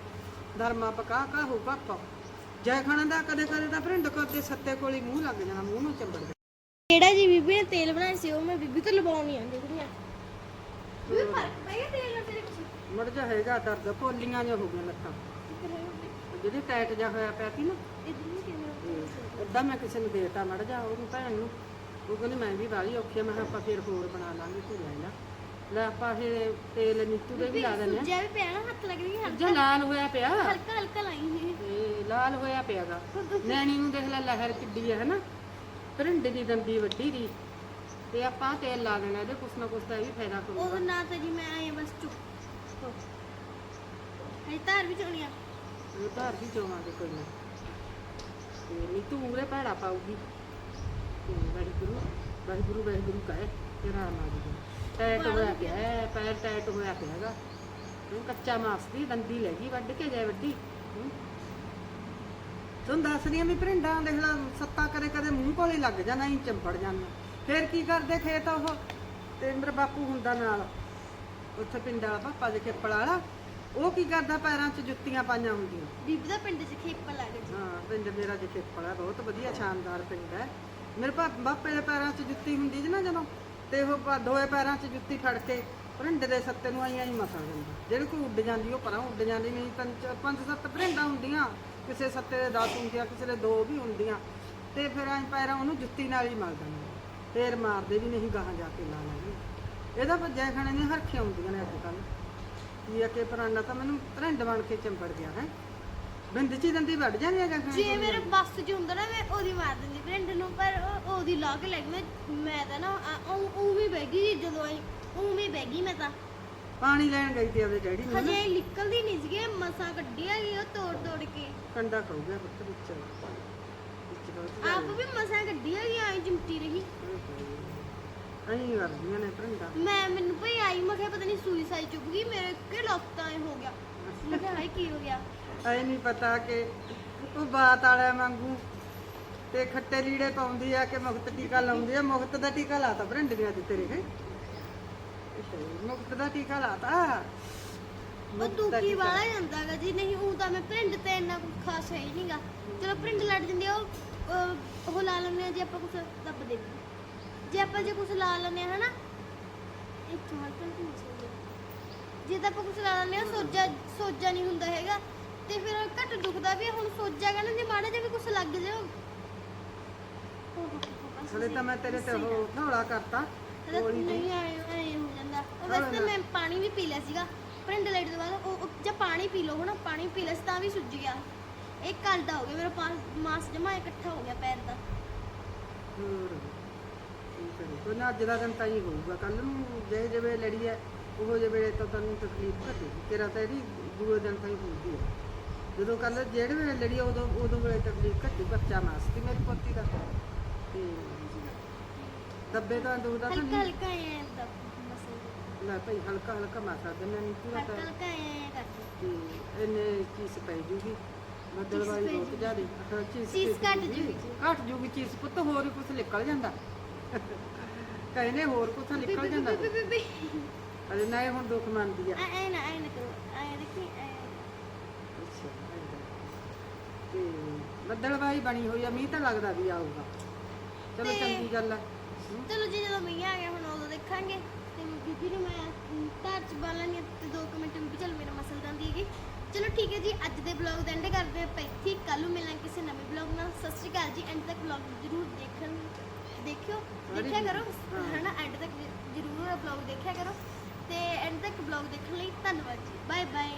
ਨਰਮਾ ਪਕਾ ਕਾ ਹੋ ਪਾਪਾ। ਜੈ ਖਾਣਾ ਦਾ ਕਦੇ ਕਦੇ ਤਾਂ ਭਰਿੰਡ ਕਰਦੇ ਸੱਤੇ ਕੋਲ ਮੂੰਹ ਲੱਗ ਜਾਣਾ ਮੂੰਹ ਨੂੰ ਚੰਬੜ ਜਾਣਾ ਜਿਹੜਾ ਜੀ ਬੀਬੀ ਨੇ ਤੇਲ ਬਣਾਇਆ ਸੀ ਉਹ ਮੈਂ ਬੀਬੀ ਤੋਂ ਲਵਾਉਣੀ ਆਂਦੀ ਕੁੜੀਆਂ ਬੀਬੀ ਫ਼ਰਕ ਪੈ ਗਿਆ ਤੇਲ ਨਾਲ ਤੇਰੇ ਕੁਛ ਮੜ ਜਾ ਹੈਗਾ ਦਰਦ ਪੋਲੀਆਂ ਜਿਹਾ ਹੋ ਗਈਆਂ ਲੱਤਾਂ। ਜਿਹੜੀ ਟਾਈਟ ਜਾ ਹੋਇਆ ਪਿਆ ਸੀ ਨਾ। ਇਧਰ ਨਹੀਂ ਕਿਵੇਂ ਉਦਾਂ ਮੈਂ ਕਿਸੇ ਨੂੰ ਦੇਤਾ ਮੜ ਜਾ ਉਹਨੂੰ ਭੈਣ ਨੂੰ। ਉਹ ਕਹਿੰਦੀ ਮੈਂ ਵੀ ਬਾਹਲੀ ਔਖੀ ਆ ਮੈਂ ਕਿਹਾ ਆਪਾਂ ਫਿਰ ਹੋਰ ਬਣਾ ਲਾਂਗੇ ਤੂੰ ਲੈ ਲੈ। ਲੈ ਆਪਾਂ ਇਹ ਤੇਲ ਨੀਤੂ ਦੇ ਵੀ ਲਾ ਦਿੰਦੇ ਸੁੱਜਿਆ ਵੀ ਪਿਆ ਨਾ ਹੱਥ ਲੱਗ ਰਹੀ ਆ ਜਾਂ ਲਾਲ ਹੋਇਆ ਪਿਆ। ਹਲਕਾ ਹਲਕਾ ਲਾਈ ਹੋਈ ਤੇ ਲਾਲ ਹੋਇਆ ਪਿਆਗਾ। ਨੈਣੀ ਨੂੰ ਦੇਖ ਲੈ ਲਹਿਰ ਕਿੱਡੀ ਹੈ ਹਨਾ? ਭਰਿੰਡੇ ਦੀ ਦੰਦੀ ਵੱਡੀ ਦੀ। ਤੇ ਆਪਾਂ ਤੇਲ ਲਾ ਦੇਣਾ ਇਹਦੇ ਕੁਛ ਨਾ ਕੁਛ ਤਾਂ ਇਹ ਵੀ ਫਾਇਦਾ ਕਰੂਗਾ। ਉਹ ਨਾ ਤਾਂ ਜੀ ਮੈਂ ਹਾਂ ਬਸ ਚੁੱਪ। ਹਈ ਧਾਰ ਵੀ ਚੋਣੀ ਆ। ਉਹ ਧਾਰ ਵੀ ਚੋਵਾਂਗੇ ਕੋਈ ਨਾ। ਤੇ ਨੀਤੂ ਉਂਗਲੇ ਭੈੜਾ ਪਾਉਗੀ ਤੇ ਵਾਹਿਗੁਰੂ ਵਾਹਿਗੁਰੂ ਵਾਹਿਗੁਰੂ ਕਹੇ ਤੇ ਰਾਮ ਆ ਜੂਗਾ ਟੈਟ ਹੋਇਆ ਪਿਆ ਹੈ, ਪੈਰ ਟੈਟ ਹੋਇਆ ਪਿਆ ਹੈਗਾ। ਉਹ ਕੱਚਾ ਮਾਸ ਦੀ ਦੰਦੀ ਲੈ ਗਈ ਵੱਢ ਕੇ ਜਾਏ ਵੱਡੀ। ਹੂੰ। ਤੁਹਾਨੂੰ ਦੱਸ ਰਹੀ ਆ ਵੀ ਭਰਿੰਡਾਂ ਦੇਖ ਲਾ ਸੱਤਾ ਕਰੇ ਕਦੇ ਮੂੰਹ ਕੋਲ ਲੱਗ ਜਾਣਾ ਹੀ ਚੰਪੜ ਜਾਂਦਾ। ਫਿਰ ਕੀ ਕਰਦੇ ਖੇਤ ਉਹ? ਤੇ ਮੇਰਾ ਬਾਪੂ ਹੁੰਦਾ ਨਾਲ। ਉੱਥੇ ਪਿੰਡ ਵਾਲਾ ਪਾਪਾ ਦੇ ਖੇਪਲ ਵਾਲਾ। ਉਹ ਕੀ ਕਰਦਾ ਪੈਰਾਂ 'ਚ ਜੁੱਤੀਆਂ ਪਾਈਆਂ ਹੁੰਦੀਆਂ। ਬੀਬੀ ਦਾ ਪਿੰਡ 'ਚ ਖੇਪਾ ਲੱਗ ਜੀ। ਹਾਂ ਪਿੰਡ ਮੇਰਾ ਜਿੱਥੇ ਪੜਾ ਬਹੁਤ ਵਧੀਆ ਸ਼ਾਨਦਾਰ ਪਿੰਡ ਹੈ। ਮੇਰੇ ਪਾ ਬਾਪੇ ਦੇ ਪੈਰਾਂ 'ਚ ਜੁੱਤੀ ਹੁੰਦੀ ਸੀ ਨਾ ਜਦੋਂ? ਤੇ ਉਹ ਪਾ- ਦੋਏ ਪੈਰਾਂ 'ਚ ਜੁੱਤੀ ਫੜ ਕੇ ਭਰਿੰਡੇ ਦੇ ਸੱਤੇ ਨੂੰ ਆਈ ਹੀ ਮਸਲ ਜਾਂਦੀ ਜਿਹੜੀ ਕੋਈ ਉੱਡ ਜਾਂਦੀ, ਉਹ ਪਰਾਂ ਉੱਡ ਜਾਂਦੀ, ਨਹੀਂ ਤਾਂ ਚ- ਪੰਜ ਸੱਤ ਭਰਿੰਡਾਂ ਹੁੰਦੀਆਂ। ਕਿਸੇ ਸੱਤੇ ਦੇ 10 ਹੁੰਦੀਆਂ, ਕਿਸੇ ਦੇ ਦੋ ਵੀ ਹੁੰਦੀਆਂ। ਤੇ ਫਿਰ ਐਂ ਪੈਰਾਂ ਉਹਨੂੰ ਜੁੱਤੀ ਨਾਲ ਹੀ ਮਲ ਦਿੰਦੇ ਫੇਰ ਮਾਰਦੇ ਵੀ ਨਹੀਂ ਗਾਹਾਂ ਜਾ ਕੇ ਲਾ ਲੈਂਦੇ ਇਹਦਾ ਭੱਜਿਆ ਖਾਣੇ ਦੀਆਂ ਹਰਖੀਆਂ ਹੁੰਦੀਆਂ ਨੇ ਅੱਜ ਕੱਲ੍ਹ। ਕੀ ਆ ਕਿ ਪਰਾਨਾ ਤਾਂ ਮੈਨੂੰ ਭਰਿੰਡ ਬਣ ਕੇ ਚੰਬੜ ਗਿਆ ਹੈ। ਬਿੰਦ ਚ ਹੀ ਦੰਦੀ ਵੱਢ ਜਾਂਦੀ ਗਾਹਾਂ ਜੇ ਮੇਰੇ ਬੱਸ 'ਚ ਹੁੰਦਾ ਨਾ ਮੈਂ ਉਹਦੀ ਮਾਰ ਦਿੰਦੀ ਪਿੰਡ ਨੂੰ ਪਰ ਉਹ- ਉਹਦੀ ਲਾ ਕੇ ਲੈ ਗਈ ਮੈਂ ਮੈਂ ਤਾਂ ਨਾ ਉਹ ਵੀ ਬਹਿ ਗਈ ਸੀ ਜਦੋਂ ਆਈ। ਉਵੇਂ ਬਹਿ ਗਈ ਮੈਂ ਤਾਂ। ਪਾਣੀ ਲੈਣ ਗਈ ਤੇ ਉਹਦੇ ਡੈਡੀ ਨੂੰ ਹਜੇ ਨਾ, ਇਹ ਨਿਕਲਦੀ ਨਹੀਂ ਸੀਗੀ ਮਸਾਂ ਕੱਢੀ ਹੈਗੀ ਉਹ ਤੋੜ ਤੋੜ ਕੇ। ਕੰਡਾ ਗਿਆ ਪੁੱਤ ਵਿੱਚ। ਵਿੱਚ ਬਹੁਤ ਆਪ ਵੀ ਮਸਾਂ ਕੱਢੀ ਹੈਗੀ ਆਈ ਚਿਮਟੀ ਰਹੀ। ਅਹੀਂ ਵਰਦੀਆਂ ਨੇ ਭਰਿੰਡਾ। ਮੈਂ ਮੈਨੂੰ ਭਈ ਆਈ ਮੈਂ ਕਿਹਾ ਪਤਾ ਨਹੀਂ ਸੂਈ ਸਾਈ ਚੁੱਭ ਗਈ ਮੇਰੇ ਕਿ ਐ ਹੋ ਗਿਆ। ਮੈਂ ਕਿਹਾ ਹਾਏ ਕੀ ਹੋ ਗਿਆ? ਐ ਨਹੀਂ ਪਤਾ ਕਿ ਉਹ ਬਾਤ ਵਾਲਿਆਂ ਵਾਂਗੂ ਤੇ ਖੱਟੇ ਲੀੜੇ ਪਾਉਂਦੀ ਆ ਕਿ ਮੁਕਤ ਟੀਕਾ ਲਾਉਂਦੀ ਆ। ਮੁਕਤ ਦਾ ਟੀਕਾ ਲਾਤਾ ਭਰਿੰਡ ਦੀਆਂ ਤੇ ਤੇਰੇ ਹੈ। ਮੁਕਤ ਦਾ ਟੀਕਾ ਲਾਤਾ। ਉਹ ਦਾ ਟੀਕਾ। ਵਾਲਾ ਜਾਂਦਾ ਗਾ ਜੀ ਨਹੀਂ ਉਹ ਤਾਂ ਮੈਂ ਪ੍ਰਿੰਟ ਤੇ ਇੰਨਾ ਕੁਝ ਖਾਸ ਹੈ ਹੀ ਨਹੀਂਗਾ ਚਲੋ ਪ੍ਰਿੰਟ ਲੜ ਜਾਂਦੀ ਉਹ ਉਹ ਲਾ ਲੈਂਦੇ ਆ ਜੇ ਆਪਾਂ ਕੁਝ ਦੱਬ ਦੇ ਜੇ ਆਪਾਂ ਜੇ ਕੁਝ ਲਾ ਲੈਂਦੇ ਆ ਹਨਾ? ਹਲਕਾ ਨਹੀਂ ਮਸੂਗਾ ਜੇ ਤਾਂ ਆਪਾਂ ਕੁਝ ਲਾ ਲੈਂਦੇ ਆ ਸੋਜਾ ਸੋਜਾ ਨਹੀਂ ਹੁੰਦਾ ਹੈਗਾ। ਤੇ ਫਿਰ ਘੱਟ ਦੁਖਦਾ ਵੀ ਆ। ਹੁਣ ਸੋਜਾ ਕਹਿੰਦਾ ਜੇ ਮਾੜਾ ਜਿਹਾ ਵੀ ਕੁਝ ਲੱਗ ਜਾਏ ਹਲੇ ਤਾਂ ਮੈਂ ਤੇਰੇ ਤੇ ਉਹ ਥੋੜਾ ਕਰਤਾ। ਗੋਲੀ ਦੀ ਨਹੀਂ ਆਏ ਆਏ ਹੋ ਜਾਂਦਾ। ਉਹ ਵੈਸੇ ਤਾਂ ਮੈਂ ਪਾਣੀ ਵੀ ਪੀ ਲਿਆ ਸੀਗਾ ਪ੍ਰਿੰਟ ਲਾਈਟ ਤੋਂ ਬਾਅਦ। ਉਹ ਉਹ ਜਾਂ ਪਾਣੀ ਪੀ ਲਓ ਹਨਾ ਪਾਣੀ ਪੀ ਲਿਆ ਸੀ ਤਾਂ ਵੀ ਸੁੱਜ ਗਿਆ। ਇੱਕ ਕੱਲ ਦਾ ਹੋ ਗਿਆ ਮੇਰਾ ਪਾ- ਮਾਸ ਜਮਾ ਇਕੱਠਾ ਹੋ ਗਿਆ ਪੈਰ ਦਾ। ਹੋਰ ਠੀਕ ਹੈ। ਕੋਈ ਨਾ ਅੱਜ ਦਾ ਦਿਨ ਤਾਂ ਹੀ ਹੋਊਗਾ। ਕੱਲ ਨੂੰ ਜੇ ਜਿਵੇਂ ਲੜੀ ਹੈ ਉਹ ਜਿਹੇ ਵੇਲੇ ਤਾਂ ਤੈਨੂੰ ਤਕਲੀਫ ਘਟੇਗੀ। ਤੇਰਾ ਤਾਂ ਇਹਦੀ ਦੂਏ ਦਿਨ ਤਾਂ ਹੀ ਹੋਊਗੀ। ਹੈ। ਜਦੋਂ ਕੱਲ ਜਿਹੜੇ ਵੇਲੇ ਲੜੀ ਆ, ਉਦੋਂ ਉਦੋਂ ਵੇਲੇ ਤਕਲੀਫ ਘਟੀ ਬੱਚਾ ਮਾਸ ਸੀ ਮੇਰੀ ਪੋਤੀ ਦਾ। ਤੇ ਦੱਬੇ ਤਾਂ ਦੁਖਦਾ ਤਾਂ ਹਲਕਾ ਨਹੀਂ। ਹਲਕਾ ਐ ਦਾ ਮਸਲ ਲੈ ਭਾਈ ਹਲਕਾ ਹਲਕਾ ਮਾਸਾ ਦੇਣਾ ਨਹੀਂ ਪੂਰਾ ਹਲਕਾ ਤਾਂ ਹਲਕਾ ਐ ਤੇ ਇਹਨੇ ਚੀਜ਼ ਪੈ ਜੂਗੀ। ਬੱਦਲ ਚੀਸ ਵਾਲੀ ਪੈ ਜ਼ਿਆਦਾ ਹਾਂ ਚੀਜ਼ ਚੀਸ ਘੱਟ ਜੂਗੀ। ਘੱਟ ਜੂਗੀ ਚੀਜ਼ ਪੁੱਤ ਹੋਰ ਹੀ ਕੁਝ ਨਿਕਲ ਜਾਂਦਾ। ਕਹਿੰਦੇ ਹੋਰ ਕੁਝ ਨਿਕਲ ਜਾਂਦਾ। ਬੀ ਬੀ ਬੀ ਅਰੇ ਨਾ ਇਹ ਹੁਣ ਦੁੱਖ ਮੰਨਦੀ ਆ। ਐ ਐ ਨਾ ਐ ਨਾ ਕਰੋ ਐ ਦੇਖੀ ਐ ਅੱਛਾ ਏਦਾਂ। ਤੇ ਬੱਦਲਵਾਈ ਬਣੀ ਹੋਈ ਆ ਮੀਂਹ ਤਾਂ ਲੱਗਦਾ ਵੀ ਆਊਗਾ। ਚਲੋ ਤੇ- ਚੰਗੀ ਗੱਲ ਆ। ਹਮ, ਚਲੋ ਜੀ ਜਦੋਂ ਮੀਂਹ ਆ ਗਿਆ ਹੁਣ ਉਦੋਂ ਦੇਖਾਂਗੇ। ਤੇ ਬੀਬੀ ਨੂੰ ਮੈਂ ਅਮ, ਧਾਰ ਚ ਬਾਲਾਂਗੀ ਤੇ 2 ਮਿੰਟ ਵੀ ਚੱਲ ਮੇਰਾ ਮਸਲ ਜਾਂਦੀ ਹੈਗੀ। ਚਲੋ ਠੀਕ ਹੈ ਜੀ ਅੱਜ ਦੇ ਬਲੌਗ ਦਾ ਐਂਡ ਕਰਦੇ ਆਪਾਂ ਇੱਥੇ। ਕੱਲ ਨੂੰ ਮਿਲਾਂਗੇ ਕਿਸੇ ਨਵੇਂ ਬਲੌਗ ਨਾਲ। ਸਤਿ ਸ਼੍ਰੀ ਅਕਾਲ ਜੀ ਐਂਡ ਤੱਕ ਬਲੌਗ ਜ਼ਰੂਰ ਦੇਖਣ ਦੇਖਿਓ। ਦੇਖਿਆ ਕਰੋ। ਹਾਂ। ਹਨਾ ਐਂਡ ਤੱਕ ਜ਼ਰੂਰ ਬਲੌਗ ਦੇਖਿਆ ਕਰੋ। ਤੇ ਐਂਡ ਤੱਕ ਬਲੌਗ ਦੇਖਣ ਲਈ ਧੰਨਵਾਦ ਜੀ। Bye bye